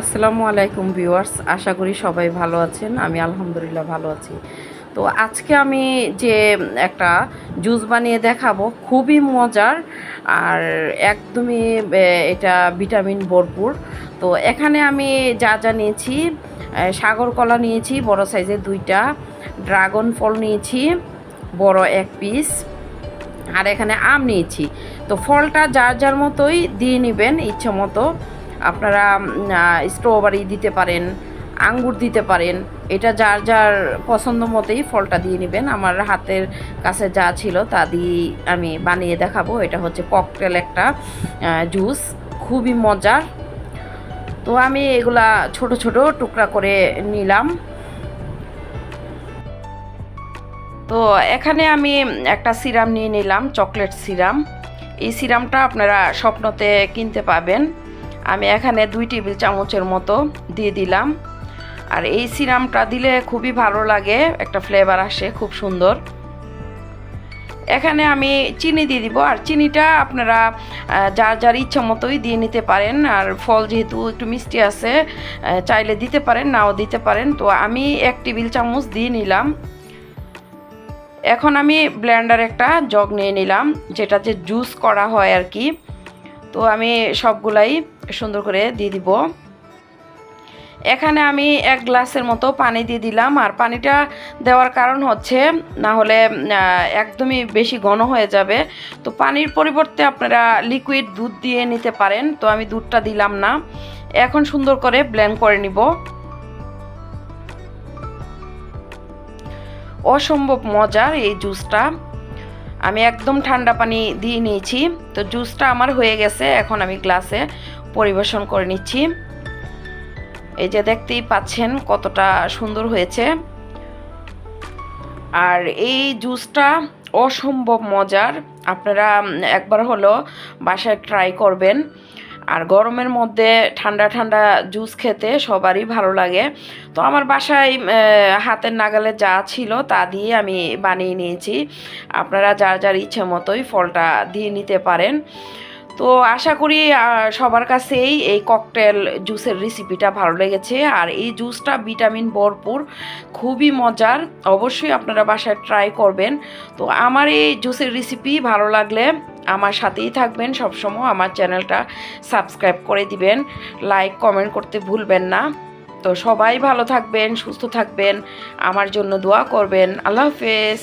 আসসালামু আলাইকুম ভিউয়ার্স, আশা করি সবাই ভালো আছেন, আমি আলহামদুলিল্লাহ ভালো আছি। তো আজকে আমি যে একটা জুস বানিয়ে দেখাবো, খুবই মজার আর একদমই এটা ভিটামিন ভরপুর। তো এখানে আমি যা যা নিয়েছি সাগর কলা নিয়েছি, বড় সাইজের দুইটা, ড্রাগন ফল নিয়েছি, বড় এক পিস, আর এখানে আম নিয়েছি। তো ফলটা যার যার মতোই দিয়ে নেবেন ইচ্ছে মতো আপনারা স্ট্রবেরি দিতে পারেন, আঙ্গুর দিতে পারেন, এটা যার যার পছন্দ মতোই ফলটা দিয়ে নেবেন। আমার হাতের কাছে যা ছিল তা দিয়ে আমি বানিয়ে দেখাবো। এটা হচ্ছে ককটেল একটা জুস খুবই মজার। তো আমি এগুলা ছোট ছোট টুকরা করে নিলাম। তো এখানে আমি একটা সিরাম নিয়ে নিলাম, চকলেট সিরাম। এই সিরামটা আপনারা স্বপ্নতে কিনতে পাবেন। আমি এখানে দুই টেবিল চামচের মতো দিয়ে দিলাম। আর এই সিরামটা দিলে খুবই ভালো লাগে, একটা ফ্লেভার আসে, খুব সুন্দর। এখানে আমি চিনি দিয়ে দিব, আর চিনিটা আপনারা যার যার ইচ্ছা মতোই দিয়ে নিতে পারেন। আর ফল যেহেতু একটু মিষ্টি আছে চাইলে দিতে পারেন, নাও দিতে পারেন। তো আমি এক টেবিল চামচ দিয়ে নিলাম। এখন আমি ব্লেন্ডার একটা জগ নিয়ে নিলাম যেটা যে জুস করা হয় আর কি। তো আমি সবগুলাই সুন্দর করে দিয়ে দিব। এখানে আমি এক গ্লাসের মতো পানি দিয়ে দিলাম। আর পানিটা দেওয়ার কারণ হচ্ছে, না হলে একদমই বেশি ঘন হয়ে যাবে। তো পানির পরিবর্তে আপনারা লিকুইড দুধ দিয়ে নিতে পারেন। তো আমি দুধটা দিলাম না। এখন সুন্দর করে ব্লেন্ড করে নিব। অসম্ভব মজার এই জুসটা আমি একদম ঠান্ডা পানি দিয়ে নিয়েছি। তো জুসটা আমার হয়ে গেছে এখন আমি গ্লাসে পরিবেশন করে নিচ্ছি। এই যে দেখতেই পাচ্ছেন কতটা সুন্দর হয়েছে। আর এই জুসটা অসম্ভব মজার। আপনারা একবার হলো বাসায় ট্রাই করবেন। আর গরমের মধ্যে ঠান্ডা ঠান্ডা জুস খেতে সবারই ভালো লাগে। তো আমার বাসায় হাতের নাগালে যা ছিল তা দিয়ে আমি বানিয়ে নিয়েছি। আপনারা যার যার ইচ্ছে মতোই ফলটা দিয়ে নিতে পারেন। তো আশা করি সবার কাছেই এই ককটেল জুসের রেসিপিটা ভালো লেগেছে। আর এই জুসটা ভিটামিন ভরপুর, খুবই মজার। অবশ্যই আপনারা বাসায় ট্রাই করবেন। তো আমার এই জুসের রেসিপি ভালো লাগলে আমার সাথেই থাকবেন। সবসময় আমার চ্যানেলটা সাবস্ক্রাইব করে দিবেন। লাইক কমেন্ট করতে ভুলবেন না। তো সবাই ভালো থাকবেন, সুস্থ থাকবেন। আমার জন্য দোয়া করবেন। আল্লাহ হাফেজ।